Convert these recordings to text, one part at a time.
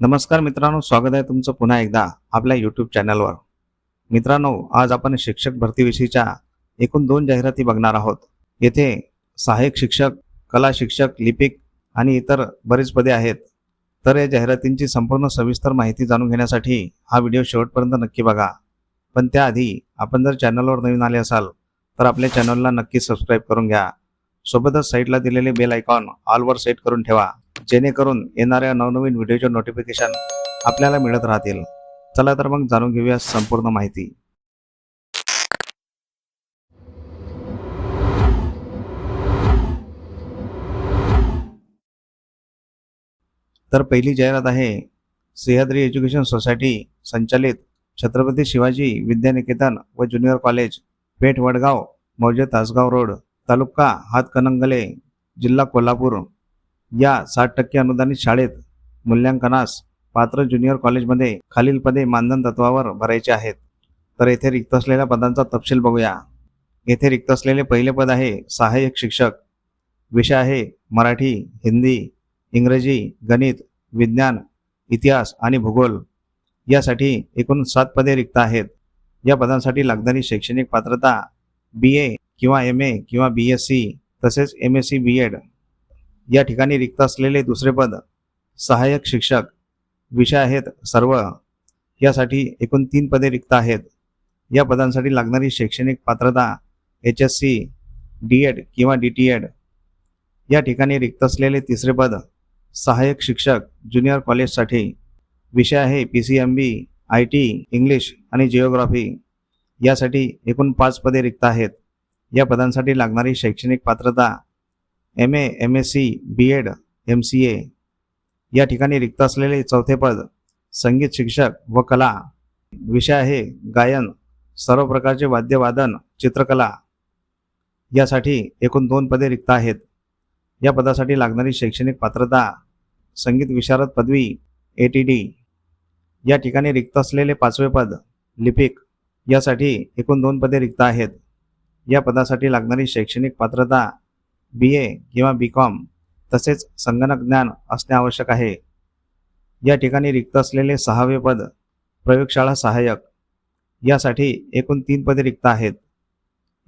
नमस्कार मित्रांनो स्वागत आहे तुमचं पुन्हा एकदा आपल्या यूट्यूब चॅनलवर मित्रांनो आज आपण शिक्षक भरतीविषयीच्या एकूण दोन जाहिराती बघणार आहोत. येथे सहाय्यक शिक्षक कला शिक्षक लिपिक आणि इतर बरेच पदे आहेत. तर या जाहिरातींची संपूर्ण सविस्तर माहिती जाणून घेण्यासाठी हा व्हिडिओ शेवटपर्यंत नक्की बघा. पण त्याआधी आपण जर चॅनलवर नवीन आले असाल तर आपल्या चॅनलला नक्की सबस्क्राईब करून घ्या. सोबतच साईडला दिलेले बेल आयकॉन ऑलवर सेट करून ठेवा. जेणेकरून येणाऱ्या नवनवीन व्हिडिओचे नोटिफिकेशन आपल्याला मिळत राहतील. चला तर मग जाणून घेऊया संपूर्ण माहिती. तर पहिली जाहिरात आहे सह्याद्री एज्युकेशन सोसायटी संचालित छत्रपती शिवाजी विद्यानिकेतन व ज्युनियर कॉलेज पेठ वडगाव मौजे तासगाव रोड तालुका हातकणंगले जिल्हा कोल्हापूर. या साठ टक्के अनुदानित शाळेत मूल्यांकनास पात्र ज्युनियर कॉलेजमध्ये खालील पदे मानधन तत्वावर भरायचे आहेत. तर येथे रिक्त असलेल्या पदांचा तपशील बघूया. येथे रिक्त असलेले पहिले पद आहे सहाय्यक शिक्षक. विषय आहे मराठी हिंदी इंग्रजी गणित विज्ञान इतिहास आणि भूगोल. यासाठी एकूण सात पदे रिक्त आहेत. या पदांसाठी लागणारी शैक्षणिक पात्रता बी ए किंवा एम ए किंवा बी एस सी तसेच M S C B Ed या ठिकाणी रिक्त असलेले दुसरे पद सहाय्यक शिक्षक विषय आहेत सर्व. यासाठी एकूण तीन पदे रिक्त आहेत. या पदांसाठी लागणारी शैक्षणिक पात्रता H S C D Ed किंवा डी टी एड. या ठिकाणी रिक्त असलेले तिसरे पद सहाय्यक शिक्षक ज्युनियर कॉलेजसाठी. विषय आहे P C M B I T English आणि जिओग्राफी. यासाठी एकूण पाच पदे रिक्त आहेत. या पदांसाठी लागणारी शैक्षणिक पात्रता M A M S C B Ed M C A या ठिकाणी रिक्त असलेले चौथे पद संगीत शिक्षक व कला. विषय आहे गायन सर्व प्रकारचे वाद्यवादन चित्रकला. यासाठी एकूण दोन पदे रिक्त आहेत. या पदासाठी लागणारी शैक्षणिक पात्रता संगीत विशारद पदवी ए टी डी या ठिकाणी रिक्त असलेले पाचवे पद लिपिक. यासाठी एकूण दोन पदे रिक्त आहेत. या पदासाठी लागणारी शैक्षणिक पात्रता बी ए किंवा बी कॉम तसेच संगणक ज्ञान असणे आवश्यक आहे. या ठिकाणी रिक्त असलेले सहावे पद प्रयोगशाळा सहाय्यक यासाठी एकूण तीन पदे रिक्त आहेत.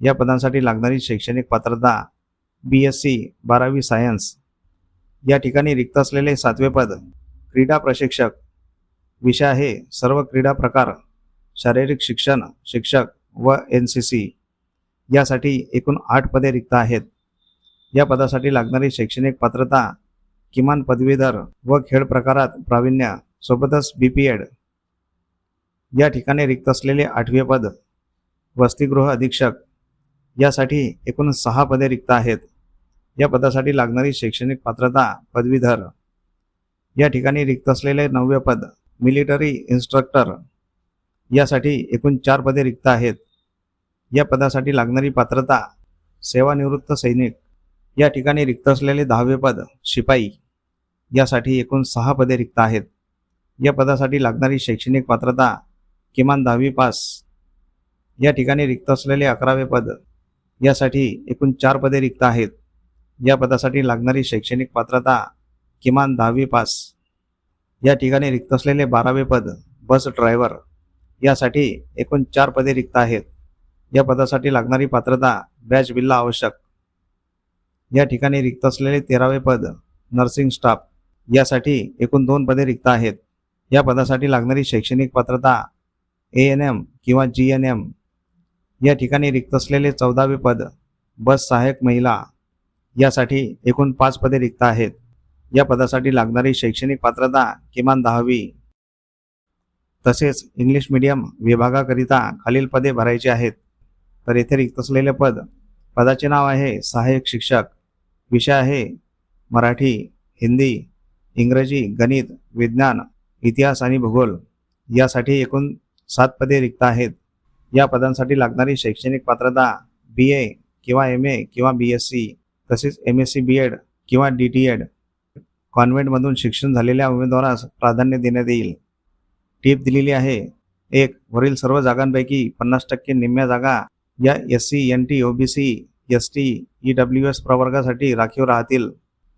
या पदांसाठी लागणारी शैक्षणिक पात्रता बी एस सी बारावी सायन्स या ठिकाणी रिक्त असलेले सातवे पद क्रीडा प्रशिक्षक विषय आहे. सर्व क्रीडा प्रकार शारीरिक शिक्षण शिक्षक व एन सी सी यासाठी एकूण आठ पदे रिक्त आहेत. या पदासाठी लागणारी शैक्षणिक पात्रता किमान पदवीधर व खेळ प्रकारात प्रावीण्य सोबतच बी पी एड या ठिकाणी रिक्त असलेले आठवे पद वसतिगृह अधीक्षक यासाठी एकूण सहा पदे रिक्त आहेत. या पदासाठी लागणारी शैक्षणिक पात्रता पदवीधर या ठिकाणी रिक्त असलेले नववे पद मिलिटरी इन्स्ट्रक्टर. यासाठी एकूण चार पदे रिक्त आहेत. या पदासाठी लागणारी पात्रता सेवानिवृत्त सैनिक या ठिकाणी रिक्त असलेले दहावे पद शिपाई यासाठी एकूण सहा पदे रिक्त आहेत. या पदासाठी लागणारी शैक्षणिक पात्रता किमान दहावी पास या ठिकाणी रिक्त असलेले अकरावे पद यासाठी एकूण चार पदे रिक्त आहेत. या पदासाठी लागणारी शैक्षणिक पात्रता किमान दहावी पास या ठिकाणी रिक्त असलेले बारावे पद बस ड्रायव्हर यासाठी एकूण चार पदे रिक्त आहेत. या पदासाठी लागणारी पात्रता बॅच बिल्ला आवश्यक. या ठिकाणी रिक्त असलेले तेरावे पद नर्सिंग स्टाफ यासाठी एकूण दोन पदे रिक्त आहेत. या पदासाठी लागणारी शैक्षणिक पात्रता ए एन एम किंवा जी एन एम या ठिकाणी रिक्त असलेले चौदावे पद बस सहाय्यक महिला यासाठी एकूण पाच पदे रिक्त आहेत. या पदासाठी लागणारी शैक्षणिक पात्रता किमान दहावी. तसेच इंग्लिश मीडियम विभागाकरिता खालील पदे भरायची आहेत. तर येथे रिक्त असलेले पद पदाचे नाव आहे सहाय्यक शिक्षक. विषय आहे. मराठी हिंदी इंग्रजी गणित विज्ञान इतिहास आणि भूगोल यासाठी एकूण सात पदे रिक्त आहेत. या पदांसाठी लागणारी शैक्षणिक पात्रता बी ए किंवा एम ए किंवा बी एस सी तसेच M S C B Ed किंवा डी टी एड कॉन्व्हेंटमधून शिक्षण झालेल्या उमेदवारास प्राधान्य देण्यात येईल. टीप दिलेली आहे एक वरील सर्व जागांपैकी पन्नास टक्के निम्म्या जागा या S C N T O B C S T E W S प्रवर्गासाठी राखीव राहतील.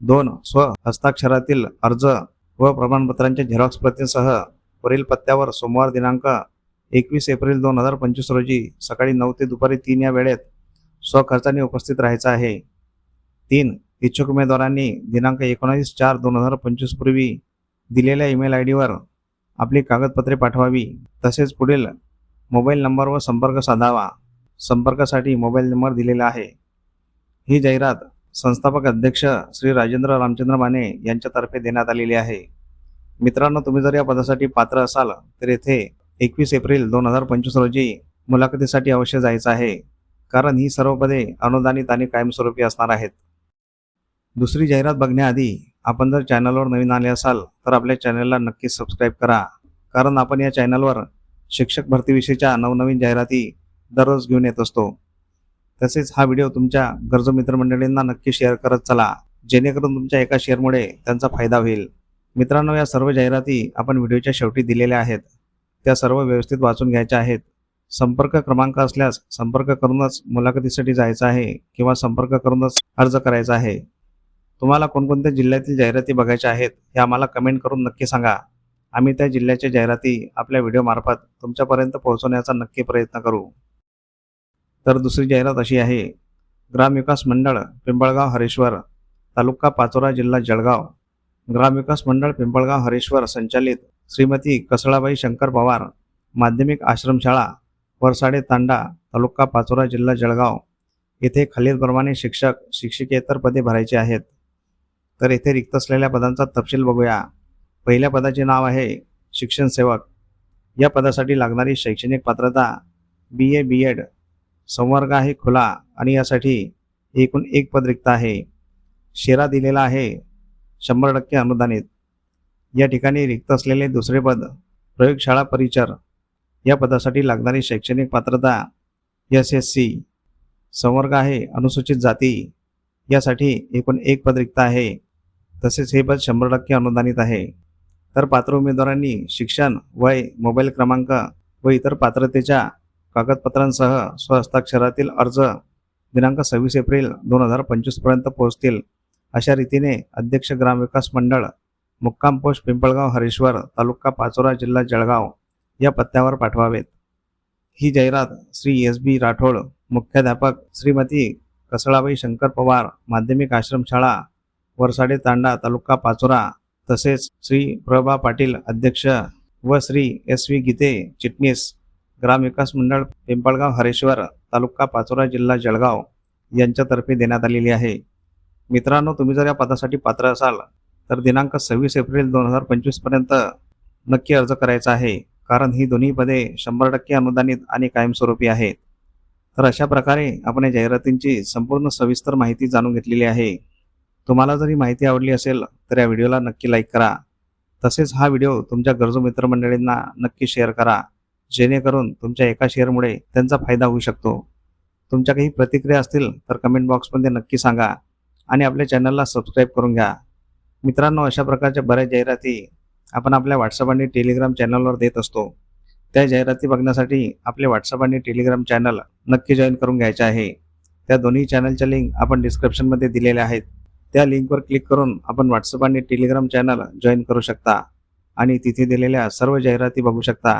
दोन स्व हस्ताक्षरातील अर्ज व प्रमाणपत्रांच्या झेरॉक्स प्रतींसह वरील पत्त्यावर सोमवार दिनांक एकवीस एप्रिल दोन हजार पंचवीस रोजी सकाळी नऊ ते दुपारी तीन या वेळेत स्वखर्चाने उपस्थित राहायचं आहे. तीन इच्छुक उमेदवारांनी दिनांक एकोणावीस चार दोन हजार पंचवीस पूर्वी दिलेल्या ईमेल आय डीवर आपली कागदपत्रे पाठवावी. तसेच पुढील मोबाईल नंबरवर संपर्क साधावा. संपर्कासाठी मोबाईल नंबर दिलेला आहे. ही जाहिरात संस्थापक अध्यक्ष श्री राजेंद्र रामचंद्र माने यांच्यातर्फे देण्यात आलेली आहे. मित्रांनो तुम्ही जर या पदासाठी पात्र असाल तर येथे एकवीस एप्रिल दोन हजार पंचवीस रोजी मुलाखतीसाठी अवश्य जायचं आहे. कारण ही सर्व पदे अनुदानित आणि कायमस्वरूपी असणार आहेत. दुसरी जाहिरात बघण्याआधी आपण जर चॅनलवर नवीन आले असाल तर आपल्या चॅनलला नक्की सबस्क्राईब करा. कारण आपण या चॅनलवर शिक्षक भरतीविषयीच्या नवनवीन जाहिराती दररोज घेऊन येत असतो. तसेच हा व्हिडिओ तुमच्या गरजू मित्रमंडळींना नक्की शेअर करत चला. जेणेकरून तुमच्या एका शेअरमुळे त्यांचा फायदा होईल. मित्रांनो या सर्व जाहिराती आपण व्हिडिओच्या शेवटी दिलेल्या आहेत. त्या सर्व व्यवस्थित वाचून घ्यायच्या आहेत. संपर्क क्रमांक असल्यास संपर्क करूनच मुलाखतीसाठी जायचं आहे किंवा संपर्क करूनच अर्ज करायचा आहे. तुम्हाला कोणकोणत्या जिल्ह्यातील जाहिराती बघायच्या आहेत हे आम्हाला कमेंट करून नक्की सांगा. आम्ही त्या जिल्ह्याच्या जाहिराती आपल्या व्हिडिओमार्फत तुमच्यापर्यंत पोहोचवण्याचा नक्की प्रयत्न करू. तर दुसरी जाहिरात अशी आहे ग्रामविकास मंडळ पिंपळगाव हरेश्वर तालुका पाचोरा जिल्हा जळगाव. ग्रामविकास मंडळ पिंपळगाव हरेश्वर संचालित श्रीमती कसळाबाई शंकर पवार माध्यमिक आश्रमशाळा वरसाडे तांडा तालुका पाचोरा जिल्हा जळगाव. येथे खालीलप्रमाणे शिक्षक शिक्षिकेतर पदे भरायची आहेत. तर येथे रिक्त असलेल्या पदांचा तपशील बघूया. पहिल्या पदाचे नाव आहे शिक्षण सेवक. या पदासाठी लागणारी शैक्षणिक पात्रता बी ए बी एड संवर्ग आहे खुला आणि यासाठी एकूण एक पद रिक्त आहे. शेरा दिलेला आहे. शंभर टक्के अनुदानित. या ठिकाणी रिक्त असलेले दुसरे पद प्रयोगशाळा परिचर. या पदासाठी लागणारी शैक्षणिक पात्रता एस एस सी संवर्ग आहे अनुसूचित जाती. यासाठी एकूण एक पद रिक्त आहे. तसेच हे पद शंभर टक्के अनुदानित आहे. तर पात्र उमेदवारांनी शिक्षण वय मोबाईल क्रमांक व इतर पात्रतेच्या कागदपत्रांसह स्वहस्ताक्षरातील अर्ज दिनांक सव्वीस एप्रिल दोन हजार पंचवीसपर्यंत पोहोचतील. अशा रीतीने अध्यक्ष ग्रामविकास मंडळ मुक्काम पोस्ट पिंपळगाव हरेश्वर तालुका पाचोरा जिल्हा जळगाव या पत्त्यावर पाठवावेत. ही जाहिरात श्री एस बी राठोड मुख्याध्यापक श्रीमती कसळाबाई शंकर पवार माध्यमिक आश्रमशाळा वरसाडे तांडा तालुका पाचोरा तसेच श्री प्रभा पाटील अध्यक्ष व श्री एस व्ही गीते चिटणीस ग्रामविकास मंडळ पिंपळगाव हरेश्वर तालुका पाचोरा जिल्हा जळगाव यांच्यातर्फे देण्यात आलेली आहे. मित्रांनो तुम्ही जर या पदासाठी पात्र असाल तर दिनांक सव्वीस एप्रिल दोन हजार पंचवीसपर्यंत नक्की अर्ज करायचा आहे. कारण ही दोन्ही पदे शंभर टक्के अनुदानित आणि कायमस्वरूपी आहेत. तर अशा प्रकारे आपण या जाहिरातींची संपूर्ण सविस्तर माहिती जाणून घेतलेली आहे. तुम्हाला जर ही माहिती आवडली असेल तर या व्हिडिओला नक्की लाईक करा. तसेच हा व्हिडिओ तुमच्या गरजू मित्रमंडळींना नक्की शेअर करा. जेणेकरून तुमच्या एका शेअरमुळे त्यांचा फायदा होऊ शकतो. तुमच्या काही प्रतिक्रिया असतील तर कमेंट बॉक्समध्ये नक्की सांगा आणि आपल्या चॅनलला सबस्क्राईब करून घ्या. मित्रांनो अशा प्रकारच्या बऱ्याच जाहिराती आपण आपल्या व्हॉट्सअप आणि टेलिग्राम चॅनलवर देत असतो. त्या जाहिराती बघण्यासाठी आपले व्हॉट्सअप आणि टेलिग्राम चॅनल नक्की जॉईन करून घ्यायचे आहे. त्या दोन्ही चॅनलच्या लिंक आपण डिस्क्रिप्शनमध्ये दिलेल्या आहेत. त्या लिंकवर क्लिक करून आपण व्हॉट्सअप आणि टेलिग्राम चॅनल जॉईन करू शकता आणि तिथे दिलेल्या सर्व जाहिराती बघू शकता.